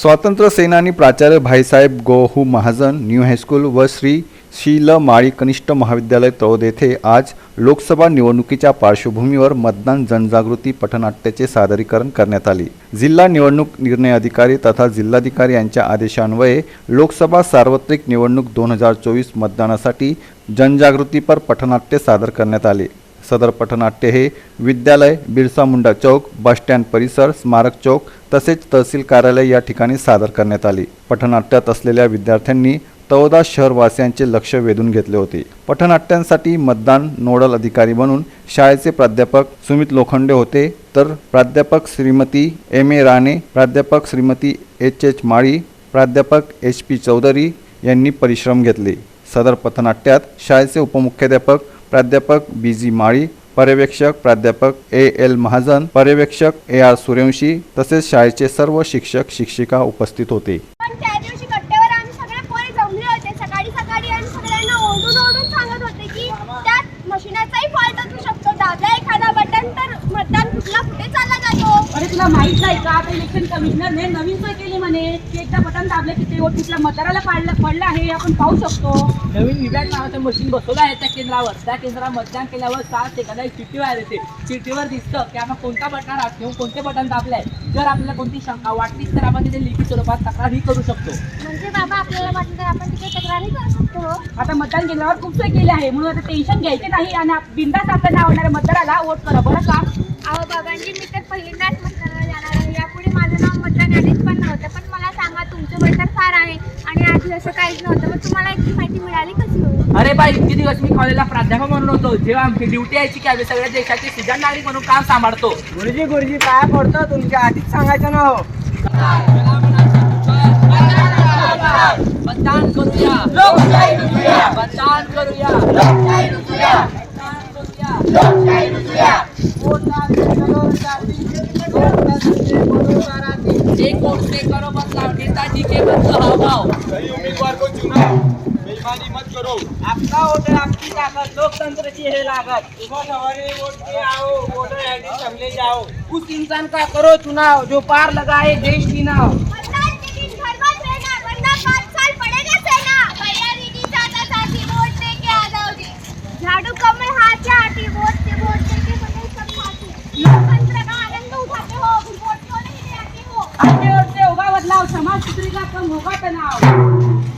स्वातंत्र्य सेनानी प्राचार्य Bhaisaheb Gohu Mahajan new high school व श्री शील माळी कनिष्ठ महाविद्यालय तळोद येथे आज लोकसभा निवडणुकीच्या पार्श्वभूमीवर मतदान जनजागृती पथनाट्याचे सादरीकरण करण्यात आले. जिल्हा निवडणूक निर्णय अधिकारी तथा जिल्हाधिकारी यांच्या आदेशान्वये लोकसभा सार्वत्रिक निवडणूक दोन हजार चोवीस मतदानासाठी जनजागृतीपर पथनाट्य सादर करण्यात आले. सदर पथनाट्य हे विद्यालय बिरसा मुंडा चौक बसस्टँड परिसर स्मारक चौक तसेच तहसील कार्यालय या ठिकाणी सादर करण्यात आले. पथनाट्यात असलेल्या विद्यार्थ्यांनी तवदा शहरवासियांचे लक्ष वेधून घेतले होते. पथनाट्यांसाठी मतदान नोडल अधिकारी म्हणून शाळेचे प्राध्यापक सुमित लोखंडे होते. तर प्राध्यापक श्रीमती एम ए राणे प्राध्यापक श्रीमती एच एच माळी प्राध्यापक एच पी चौधरी यांनी परिश्रम घेतले. सदर पथनाट्यात शाळेचे उपमुख्याध्यापक प्राध्यापक बी जी माळी पर्यवेक्षक प्राध्यापक ए एल महाजन पर्यवेक्षक ए आर सूर्यवंशी तसेच शाळेचे सर्व शिक्षक शिक्षिका उपस्थित होते. सकाळी सकाळी आम्ही सगळ्यांना ओढून ओढून सांगत होते की त्यात मशिनाचाही फॉल्ट असू शकतो दाबला एखादा बटन तर मतदान कुठला कुठे चालला जातो अरे तुला माहीत नाही का? आता इलेक्शन कमिशनरने नवीन सोय केली म्हणे? की एकदा बटन दाबले की ते कुठल्या मतदाराला पाडलं पडलं आहे हे आपण पाहू शकतो. नवीन विभॅट नावाचं मशीन बसवलं आहे त्या केंद्रावर. त्या केंद्रावर मतदान केल्यावर सात सेकंदा एक चिठ्ठी बाहेर येते. चिठ्ठीवर दिसतं की आपण कोणता बटन घेऊन कोणते बटन दाबलंय. जर आपल्याला कोणती शंका वाटलीच तर आपण तिथे लिखित स्वरूपात तक्रारही करू शकतो. म्हणजे बाबा आपल्याला वाटलं तर आपण तिथे तक्रारही करू शकतो. आता मतदान केंद्रावर खूप सोय केली आहे. म्हणून आता टेन्शन घ्यायचे नाही आणि बिंदास आपल्याला आवडणाऱ्या मतदाराला वोट करा. बरं का? अहो बाबांजी मी तर पहिल्यांदाच फार आहे. आणि आधी असं काहीच नव्हतं. मग तुम्हाला याची माहिती मिळाली कशी हो अरे बाई इतके दिवस मी कॉलेजला प्राध्यापक म्हणून होतो. जेव्हा आमची ड्युटी यायची की आम्ही सगळ्या देशाचे सुजाण नागरिक म्हणून काम सांभाळतो. गुरुजी गुरुजी काय पडतं. तुमच्या आधीच सांगायचं ना हो मतदान करूया. मतदान करूया. मतदान करूया. एक वोट से करो बदलाव नेताजी के बदलाव भाव सही उम्मीदवार को चुनाव बेईमानी मत करो आपका वोट है आपकी ताकत लोकतंत्र की है लागत सुबह सवारे वोट के आओ वोटर आईडी समझे जाओ उस इंसान का करो चुनाव जो पार लगाए देश की नाव बदलाव समाज सुधरेगा कम होगा तनाव